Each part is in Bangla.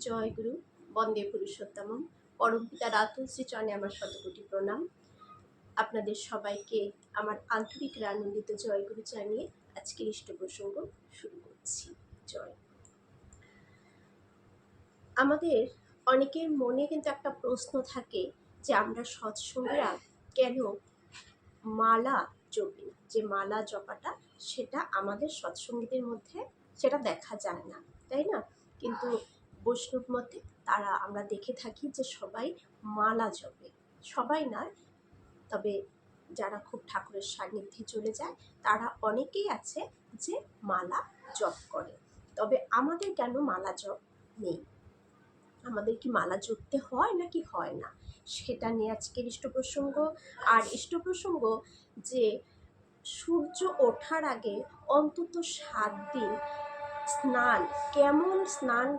জয় গুরু বন্দে পুরুষোত্তমম। পরম পিতা রাতুল শ্রীচরণে আমার শতকোটি প্রণাম। আপনাদের সবাইকে আমার আন্তরিক আনন্দিত জয়গুরু জানিয়ে আজকের ইষ্ট প্রসঙ্গ শুরু করছি। জয়। আমাদের অনেকের মনে কিন্তু একটা প্রশ্ন থাকে যে আমরা সৎসঙ্গীরা কেন মালা জপি না? যে মালা জপাটা সেটা আমাদের সৎসঙ্গীদের মধ্যে সেটা দেখা যায় না, তাই না? কিন্তু বৈষ্ণব মতে তারা, আমরা দেখে থাকি যে সবাই মালা জপে। সবাই নয় তবে যারা খুব ঠাকুরের সান্নিধ্যে চলে যায়, তারা অনেকেই আছে যে মালা জপ করে। তবে আমাদের কেন মালা জপ নেই? আমাদের কি মালা জপতে হয় নাকি হয় না? সেটা নিয়ে আজকের ইষ্ট প্রসঙ্গ আর ইষ্ট প্রসঙ্গ যে সূর্য ওঠার আগে অন্তত সাত দিন স্নান, কেমন স্নান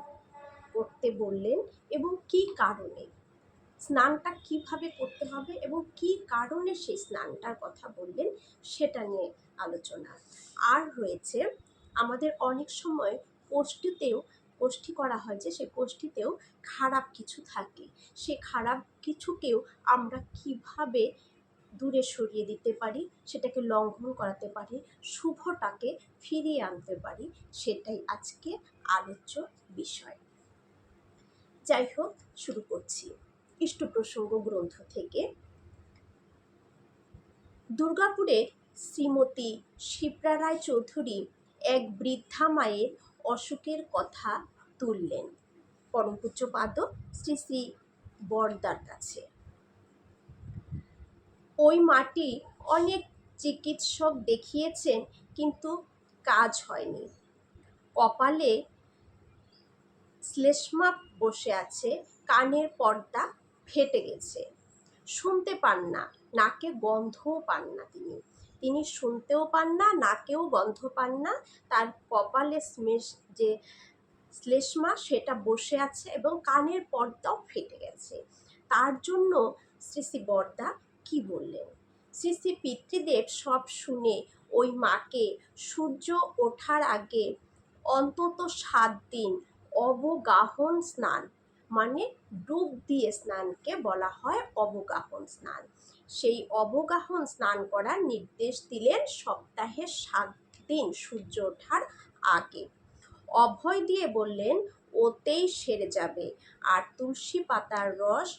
করতে বললেন এবং কি কারণে? স্নানটা কীভাবে করতে হবে এবং কি কারণে সেই স্নানটার কথা বললেন সেটা নিয়ে আলোচনা। আর রয়েছে, আমাদের অনেক সময় কোষ্ঠীতেও, কোষ্ঠী করা হয় যে সে কোষ্ঠীতেও খারাপ কিছু থাকে। সে খারাপ কিছুকেও আমরা কীভাবে দূরে সরিয়ে দিতে পারি, সেটাকে লঙ্ঘন করাতে পারি, শুভটাকে ফিরিয়ে আনতে পারি, সেটাই আজকে আলোচ্য বিষয়। যাই হোক শুরু করছি। ইষ্ট প্রসঙ্গ গ্রন্থ থেকে। দুর্গাপুরের শ্রীমতী শিপ্রা রায় চৌধুরী এক বৃদ্ধা মায়ের অসুখের কথা তুললেন। পরম পূজ্যপাদ শ্রী শ্রী বরদার কাছে। ওই মাটি অনেক চিকিৎসক দেখিয়েছেন, কিন্তু কাজ হয়নি। কপালে শ্লেষ্মা বসে আছে, কানের পর্দা ফেটে গেছে। শুনতে পান না, নাকে গন্ধও পান না তিনি। তিনি শুনতেও পান না, নাকেও গন্ধ পান না। তার কপালে স্মেশ, যে শ্লেষ্মা, সেটা বসে আছে এবং কানের পর্দাও ফেটে গেছে। তার জন্য শ্রী শ্রী বর্দা কি বললেন? শ্রী শ্রী পিতৃদেব সব শুনে ওই মাকে, সূর্য ওঠার আগে অন্তত সাত দিন অবগাহন স্নান মানে ডুব দিয়ে স্নানকে বলা হয় অবগাহন স্নান। সেই অবগাহন স্নান করার নির্দেশ দিলেন সপ্তাহে সাত দিন সূর্য ওঠার আগে। অভয় দিয়ে বললেন, ওতেই সেরে যাবে। আর তুলসী পাতার রস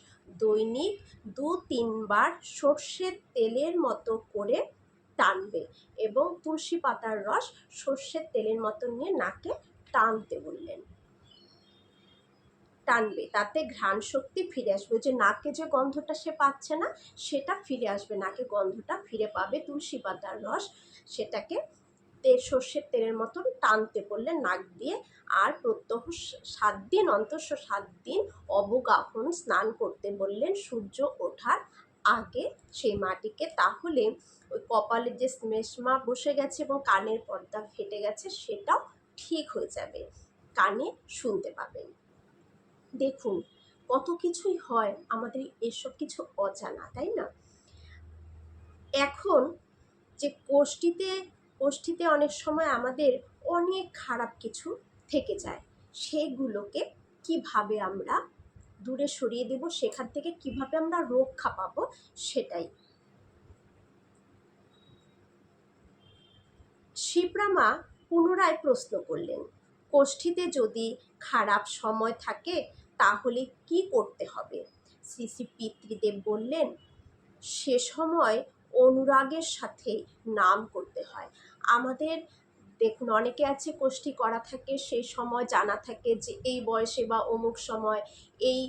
দৈনিক দু তিনবার সর্ষের তেলের মতো করে টানবে এবং তুলসী পাতার রস সর্ষের তেলের মতো নিয়ে নাকে টানতে বললেন। টানবে, তাতে ঘ্রাণ শক্তি ফিরে আসবে। যে নাকে যে গন্ধটা সে পাচ্ছে না, সেটা ফিরে আসবে। নাকে গন্ধটা ফিরে পাবে তুলসী পাতার রস। সেটাকে তেল সর্ষের তেলের মতন টানতে বললেন নাক দিয়ে আর প্রত্যহ সাত দিন অন্তঃ সাত দিন অবগাহন স্নান করতে বললেন সূর্য ওঠার আগে সেই মাটিকে। তাহলে ওই কপালে যে স্মেশমা বসে গেছে এবং কানের পর্দা ফেটে গেছে, সেটাও ঠিক হয়ে যাবে। কানে শুনতে পাবেন। দেখুন, কত কিছুই হয় আমাদের এসব কিছু অজানা, তাই না? এখন যে কোষ্ঠীতে কোষ্ঠীতে অনেক সময় আমাদের অনেক খারাপ কিছু থেকে যায়, সেগুলোকে কীভাবে আমরা দূরে সরিয়ে দেব, সেখান থেকে কীভাবে আমরা রক্ষা পাবো, সেটাই। শিবরামা পুনরায় প্রশ্ন করলেন, কোষ্ঠীতে যদি খারাপ সময় থাকে তাহলে কি করতে হবে? শ্রী শ্রী পিতৃদেব বললেন, সে সময় অনুরাগের সাথে নাম করতে হয়। আমাদের দেখুন, অনেকে আছে কোষ্ঠী করা থাকে সেই সময় জানা থাকে যে এই বয়সে বা অমুক সময় এই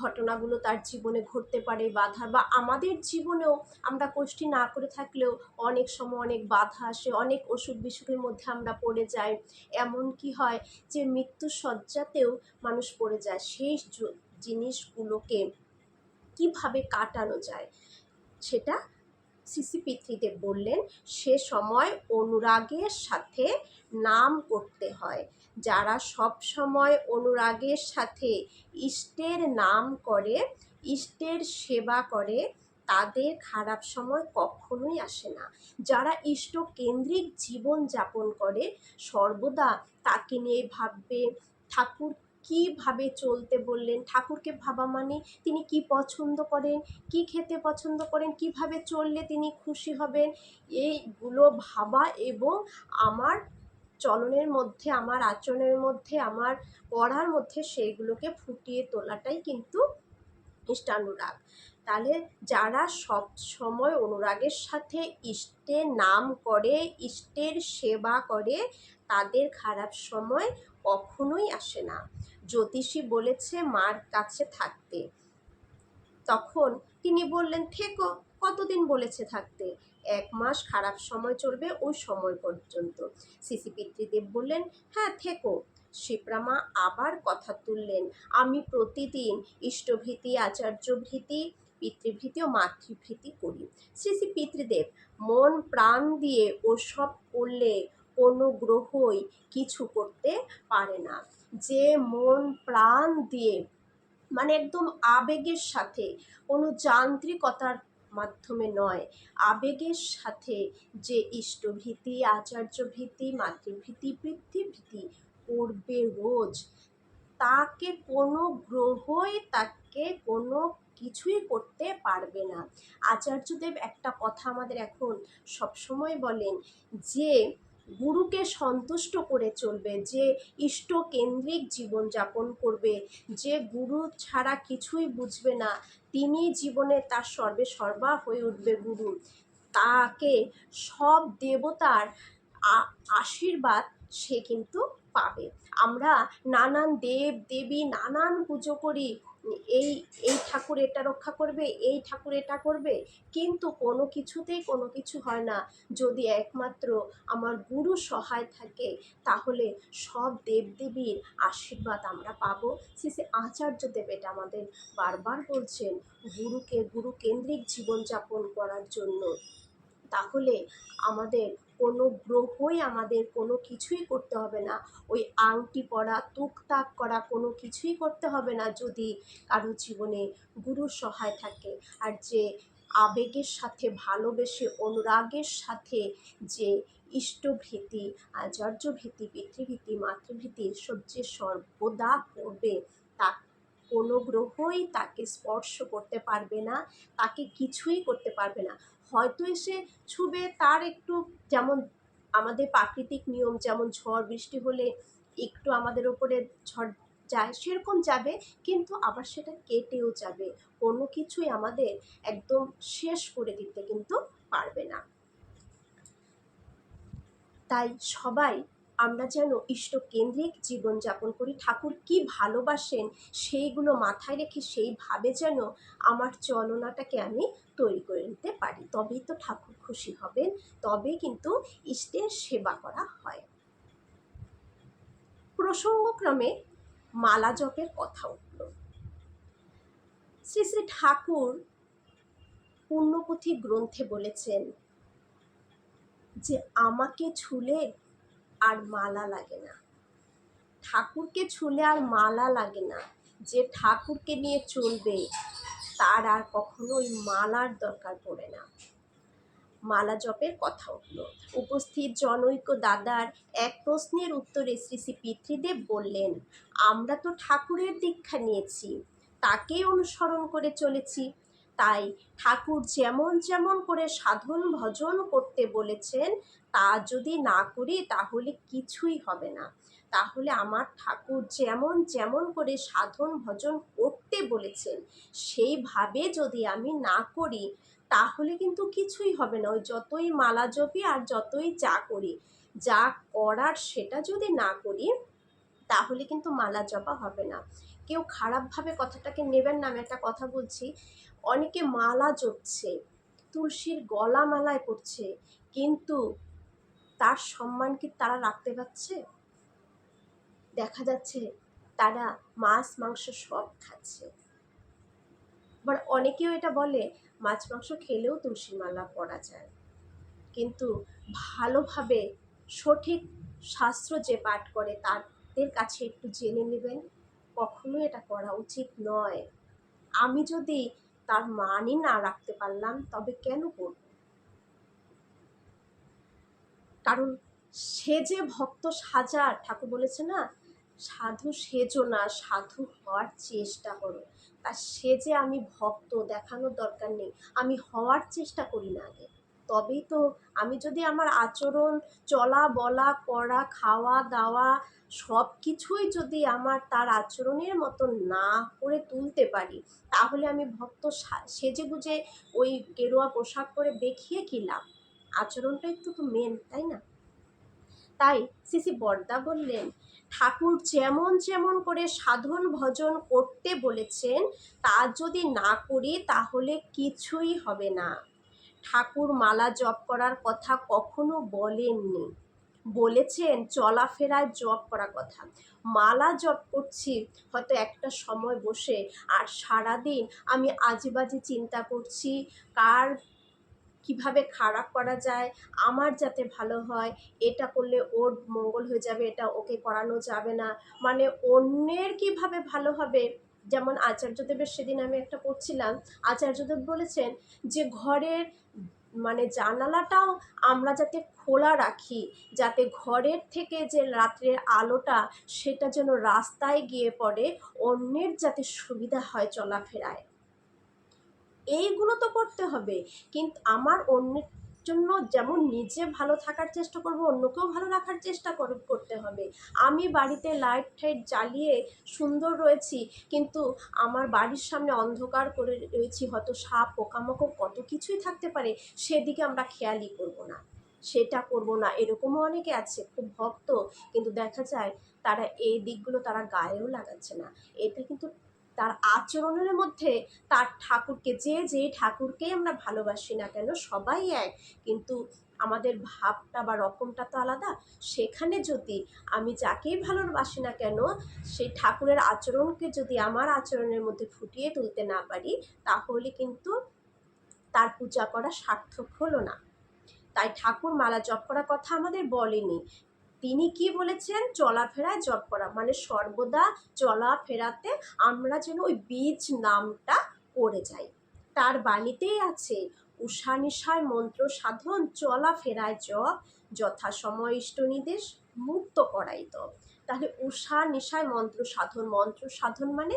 ঘটনাগুলো তার জীবনে ঘটতে পারে বাধা বা আমাদের জীবনেও আমরা কোষ্ঠী না করে থাকলেও অনেক সময় অনেক বাধা আসে, অনেক অসুখ বিসুখের মধ্যে আমরা পড়ে যাই। এমন কি হয় যে মৃত্যু সজ্জাতেও মানুষ পড়ে যায়। সেই জিনিসগুলোকে কীভাবে কাটানো যায় সেটা সিসি পিতৃদেব বললেন। সে সময় অনুরাগের সাথে নাম করতে হয়। যারা সব সময় অনুরাগের সাথে ইষ্টের নাম করে, ইষ্টের সেবা করে, তাদের খারাপ সময় কখনোই আসে না। যারা ইষ্ট কেন্দ্রিক জীবন যাপন করে, সর্বদা তাকে নিয়ে ভাববে, ঠাকুর কীভাবে চলতে বললেন? ঠাকুরকে ভাবা মানে তিনি কি পছন্দ করেন? কি খেতে পছন্দ করেন? কীভাবে চললে তিনি খুশি হবেন? এইগুলো ভাবা এবং আমার চলনের মধ্যে, আমার আচরণের মধ্যে, আমার পড়ার মধ্যে সেইগুলোকে ফুটিয়ে তোলাটাই কিন্তু ইষ্টানুরাগ। তাহলে যারা সব সময় অনুরাগের সাথে ইষ্টের নাম করে, ইষ্টের সেবা করে, তাদের খারাপ সময় কখনোই আসে না। জ্যোতিষী বলেছে, মার কাছে থাকতে। তখন তিনি বললেন, থেকো। কতদিন বলেছে থাকতে? এক মাস খারাপ সময় চলবে ওই সময় পর্যন্ত। সিসি পিতৃদেব বললেন হ্যাঁ থেকো। শিপ্রামা আবার কথা তুললেন, আমি প্রতিদিন ইষ্টভীতি, আচার্যভীতি, পিতৃভীতি ও মাতৃভীতি করি। শ্রী শ্রী পিতৃদেব মন প্রাণ দিয়ে ওসব করলে কোনো গ্রহই কিছু করতে পারে না। যে মন প্রাণ দিয়ে মানে একদম আবেগের সাথে, কোনো যান্ত্রিকতার মাধ্যমে নয়। আবেগের সাথে যে ইষ্টভীতি, আচার্যভীতি, মাতৃভীতি, পিতৃভীতি করবে রোজ, তাকে কোনো গ্রহই তাকে কোনো কিছুই করতে পারবে না। আচার্যদেব একটা কথা আমাদের এখন সবসময় বলেন যে, গুরুকে সন্তুষ্ট করে চলবে, যে ইষ্টকেন্দ্রিক জীবনযাপন করবে, যে গুরু ছাড়া কিছুই বুঝবে না তিনি জীবনে তার সর্বে সর্বা হয়ে উঠবে গুরু। তাকে সব দেবতার আশীর্বাদ সে কিন্তু পাবে। আমরা নানান দেব দেবী নানান পুজো করি এই এই ঠাকুর এটা রক্ষা করবে, এই ঠাকুর এটা করবে, কিন্তু কোনো কিছুতেই কোনো কিছু হয় না। যদি একমাত্র আমার গুরু সহায় থাকে, তাহলে সব দেবদেবীর আশীর্বাদ আমরা পাবো। শ্রী আচার্য দেব এটা আমাদের বারবার বলছেন, গুরুকে গুরু কেন্দ্রিক জীবনযাপন করার জন্য। তাহলে আমাদের কোনো গ্রহই আমাদের কোনো কিছুই করতে হবে না। ওই আংটি পরা, তুকতাক করা কোনো কিছুই করতে হবে না যদি কারও জীবনে গুরুর সহায় থাকে। আর যে আবেগের সাথে, ভালোবেসে, অনুরাগের সাথে যে ইষ্টভীতি, আচার্যভীতি, পিতৃভীতি, মাতৃভীতি এসব যে সর্বদা করবে, তা কোনো গ্রহই তাকে স্পর্শ করতে পারবে না, তাকে কিছুই করতে পারবে না। হয়তো এসে ছুবে, তার একটু যেমন আমাদের প্রাকৃতিক নিয়ম, যেমন ঝড়, বৃষ্টি হলে একটু আমাদের ওপরে ঝড় যায়, সেরকম যাবে, কিন্তু আবার সেটা কেটেও যাবে। কোনো কিছুই আমাদের একদম শেষ করে দিতে কিন্তু পারবে না। তাই সবাই আমরা যেন ইষ্টকেন্দ্রিক জীবনযাপন করি। ঠাকুর কি ভালোবাসেন, সেইগুলো মাথায় রেখে সেইভাবে যেন আমার চলনাটাকে আমি তৈরি করে নিতে পারি। তবেই তো ঠাকুর খুশি হবেন তবে কিন্তু ইষ্টের সেবা করা হয়। প্রসঙ্গক্রমে মালা জপের কথা উঠল। শ্রী শ্রী ঠাকুর পুণ্যপুঁথি গ্রন্থে বলেছেন যে, আমাকে ছুলে আর মালা লাগে না। ঠাকুরকে ছুলে আর মালা লাগে না। যে ঠাকুরকে নিয়ে চলবে তার আর কখনো ওই মালার দরকার পড়ে না। মালা জপের কথা উঠল। উপস্থিত জনৈক দাদার এক প্রশ্নের উত্তরে শ্রী শ্রী পিতৃদেব বললেন, আমরা তো ঠাকুরের দীক্ষা নিয়েছি, তাকে অনুসরণ করে চলেছি। তাই ঠাকুর যেমন যেমন করে সাধন ভজন করতে বলেছেন, তা যদি না করি তাহলে কিছুই হবে না। তাহলে আমার ঠাকুর যেমন যেমন করে সাধন ভজন করতে বলেছেন, সেইভাবে যদি আমি না করি, তাহলে কিন্তু কিছুই হবে না। ওই যতই মালা জপি আর যতই যা করি, যা করার সেটা যদি না করি, তাহলে কিন্তু মালা জপা হবে না। কেউ খারাপভাবে কথাটাকে নেবেন না, আমি একটা কথা বলছি। অনেকে মালা জপছে, তুলসীর গলা মালায় পড়ছে, কিন্তু তার সম্মান কি তারা রাখতে পারছে? দেখা যাচ্ছে তারা মাছ, মাংস সব খাচ্ছে। আবার অনেকেও এটা বলে, মাছ, মাংস খেলেও তুলসী মালা পরা যায়। কিন্তু ভালোভাবে সঠিক শাস্ত্র যে পাঠ করে তাদের কাছে একটু জেনে নেবেন কখনো এটা করা উচিত নয়। আমি যদি তার মানই না রাখতে পারলাম, তবে কেন করব? কারণ সে যে ভক্ত সাজার ঠাকুর বলেছে না সাধু সেজো না, সাধু হওয়ার চেষ্টা করো। তা সেজে আমি ভক্ত, দেখানোর দরকার নেই। আমি হওয়ার চেষ্টা করি না আগে। তবেই তো আমি যদি আমার আচরণ, চলা, বলা, করা, খাওয়া, দাওয়া সব কিছুই যদি আমার তার আচরণের মতো না করে তুলতে পারি, তাহলে আমি ভক্ত সেজে গুজে ওই গেরুয়া পোশাক পরে দেখিয়ে কি লাভ? আচরণটাই তো তো মেন তাই না? তাই সিসি বর্দা বললেন ঠাকুর যেমন যেমন করে সাধন ভজন করতে বলেছেন, তা যদি না করি তাহলে কিছুই হবে না। ঠাকুর মালা জপ করার কথা কখনো বলেননি। বলেছেন, চলাফেরায় জপ করার কথা। মালা জপ করছি, হয়তো একটা সময় বসে, আর সারাদিন আমি আজেবাজে চিন্তা করছি, কার কীভাবে খারাপ করা যায়, আমার যাতে ভালো হয়, এটা করলে ওর মঙ্গল হয়ে যাবে, এটা ওকে করানো যাবে না। মানে অন্যের কীভাবে ভালো হবে? যেমন আচার্যদেবের সেদিন আমি একটা পড়ছিলাম আচার্যদেব বলেছেন যে ঘরের মানে জানালাটাও আমরা যাতে খোলা রাখি, যাতে ঘরের থেকে যে রাত্রের আলোটা সেটা যেন রাস্তায় গিয়ে পড়ে, অন্যের যাতে সুবিধা হয় চলাফেরায়। এইগুলো তো করতে হবে। কিন্তু আমার অন্যের জন্য যেমন নিজে ভালো থাকার চেষ্টা করব, অন্যকেও ভালো রাখার চেষ্টা কর- করতে হবে। আমি বাড়িতে লাইট টাইট জ্বালিয়ে সুন্দর রয়েছি, কিন্তু আমার বাড়ির সামনে অন্ধকার করে রয়েছি, হয়তো সাপ, পোকামাকড় কত কিছুই থাকতে পারে, সেদিকে আমরা খেয়ালই করব না। সেটা করব না, এরকমও অনেকে আছে, খুব ভক্ত, কিন্তু দেখা যায় তারা এই দিকগুলো তারা গায়েও লাগাচ্ছে না। এটা কিন্তু তার আচরণের মধ্যে তার ঠাকুরকে, যে যে ঠাকুরকেই আমরা ভালোবাসি না কেন, সবাই এক। কিন্তু আমাদের ভাবটা বা রকমটা তো আলাদা। সেখানে যদি আমি যাকেই ভালোবাসি না কেন, সেই ঠাকুরের আচরণকে যদি আমার আচরণের মধ্যে ফুটিয়ে তুলতে না পারি, তাহলে কিন্তু তার পূজা করা সার্থক হলো না। তাই ঠাকুর মালা জপ করার কথা আমাদের বলেনি। তিনি কি বলেছেন? চলাফেরায় জপ করা। মানে সর্বদা চলাফেরাতে আমরা যেন ওই বীজ নামটা করে যাই। তার বাণীতেই আছে, উষা নিশায় মন্ত্র সাধন, চলাফেরায় জপ, যথাসময় ইষ্ট নির্দেশ মুক্ত করাই তব তাহলে উষা নিশায় মন্ত্র সাধন মন্ত্র সাধন মানে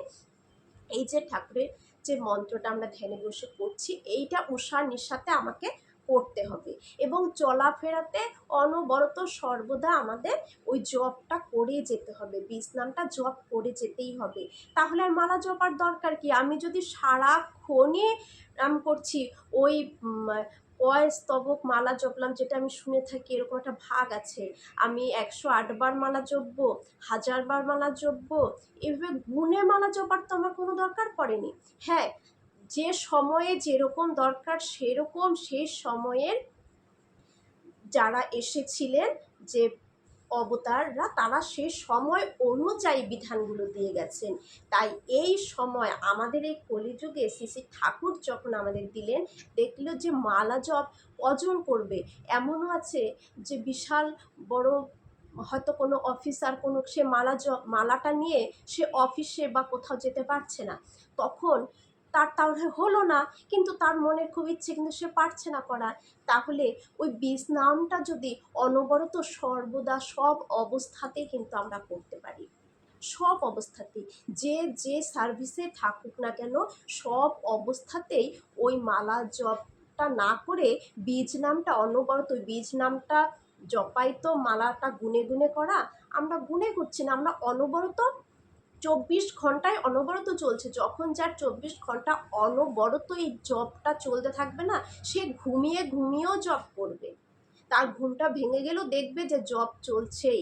এই যে ঠাকুরের যে মন্ত্রটা আমরা ধ্যানে বসে করছি এইটা উষা নিশাতে আমাকে করতে হবে। এবং চলাফেরাতে অনবরত সর্বদা আমাদের ওই জবটা করে যেতে হবে বিষ্ণামটা জব করে যেতেই হবে। তাহলে আর মালা জপার দরকার কি? আমি যদি সারাক্ষণই নাম করছি, ওই স্তবক মালা জপলাম যেটা আমি শুনে থাকি এরকম একটা ভাগ আছে। আমি একশো আটবার মালা জপব হাজারবার মালা জপব, এভাবে গুণে মালা জপার তো আমার কোনো দরকার পড়েনি। হ্যাঁ যে সময়ে যেরকম দরকার, সেরকম সেই সময়ের যারা এসেছিলেন যে অবতাররা, তারা সে সময় অনুযায়ী বিধানগুলো দিয়ে গেছেন। তাই এই সময় আমাদের এই কলিযুগে শ্রী ঠাকুর যখন আমাদের দিলেন, দেখল যে মালা জপ অজন করবে। এমনও আছে যে বিশাল বড় হয়তো কোনো অফিসার কোনো সে মালা জপ, মালাটা নিয়ে সে অফিসে বা কোথাও যেতে পারছে না। তখন তার তাহলে হলো না, কিন্তু তার মনের খুব ইচ্ছে, কিন্তু সে পারছে না করার। তাহলে ওই বীজ নামটা যদি অনবরত সর্বদা সব অবস্থাতে কিন্তু আমরা করতে পারি। সব অবস্থাতেই যে যে সার্ভিসে থাকুক না কেন, সব অবস্থাতেই ওই মালা জপটা না করে বীজ নামটা, অনবরত ওই বীজ নামটা জপাই তো মালাটা গুনে গুনে করা, আমরা গুনে করছি না, আমরা অনবরত চব্বিশ ঘন্টায় অনবরত চলছে। যখন যার চব্বিশ ঘণ্টা অনবরত এই জবটা চলতে থাকবে না, সে ঘুমিয়ে ঘুমিয়েও জব করবে। তার ঘুমটা ভেঙে গেলেও দেখবে যে জব চলছেই,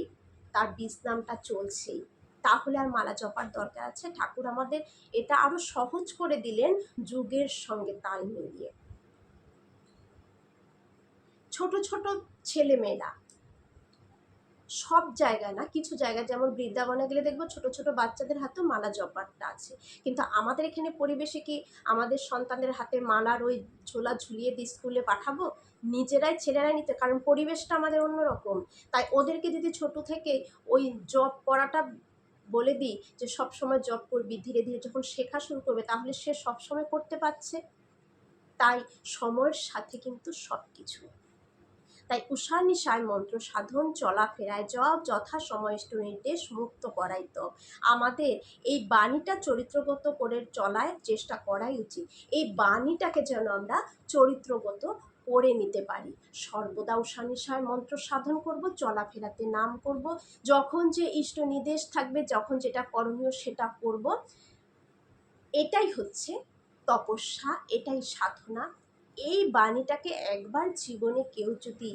তার বিশ্রামটা চলছেই। তাহলে আর মালা জপার দরকার আছে। ঠাকুর আমাদের এটা আরও সহজ করে দিলেন যুগের সঙ্গে তাল মিলিয়ে। ছোট ছোট ছেলেমেয়েরা সব জায়গায় না, কিছু জায়গায় যেমন বৃন্দাবনে গেলে দেখব ছোট ছোট বাচ্চাদের হাতেও মালা জপারটা আছে। কিন্তু আমাদের এখানে পরিবেশে কি আমাদের সন্তানদের হাতে মালার ওই ঝোলা ঝুলিয়ে দিয়ে স্কুলে পাঠাবো? নিজেরাই ছেলেরাই নিতে, কারণ পরিবেশটা আমাদের অন্যরকম। তাই ওদেরকে যদি ছোট থেকে ওই জব করাটা বলে দিই যে সব সময় জব করবি, ধীরে ধীরে যখন শেখা শুরু করবে, তাহলে সে সব সময় করতে পারছে। তাই সময়ের সাথে কিন্তু সব কিছু তাই উষা নিশায় মন্ত্র সাধন, চলাফেরায় জব যথা সময়েষ্ট নির্দেশ মুক্ত করাই তো। আমাদের এই বাণীটা চরিত্রগত করে চলায় চেষ্টা করাই উচিত। এই বাণীটাকে যেন আমরা চরিত্রগত করে নিতে পারি। সর্বদা উষা নিশায় মন্ত্র সাধন করব, চলাফেরাতে নাম করব। যখন যে ইষ্ট নির্দেশ থাকবে, যখন যেটা করণীয় সেটা করব। এটাই হচ্ছে তপস্যা, এটাই সাধনা এই বাণীটাকে একবার জীবনে কেউ যদি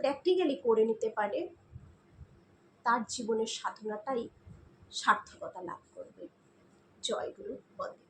প্র্যাকটিক্যালি করে নিতে পারে, তার জীবনের সাধনাটাই সার্থকতা লাভ করবে। জয়গুরু বন্দে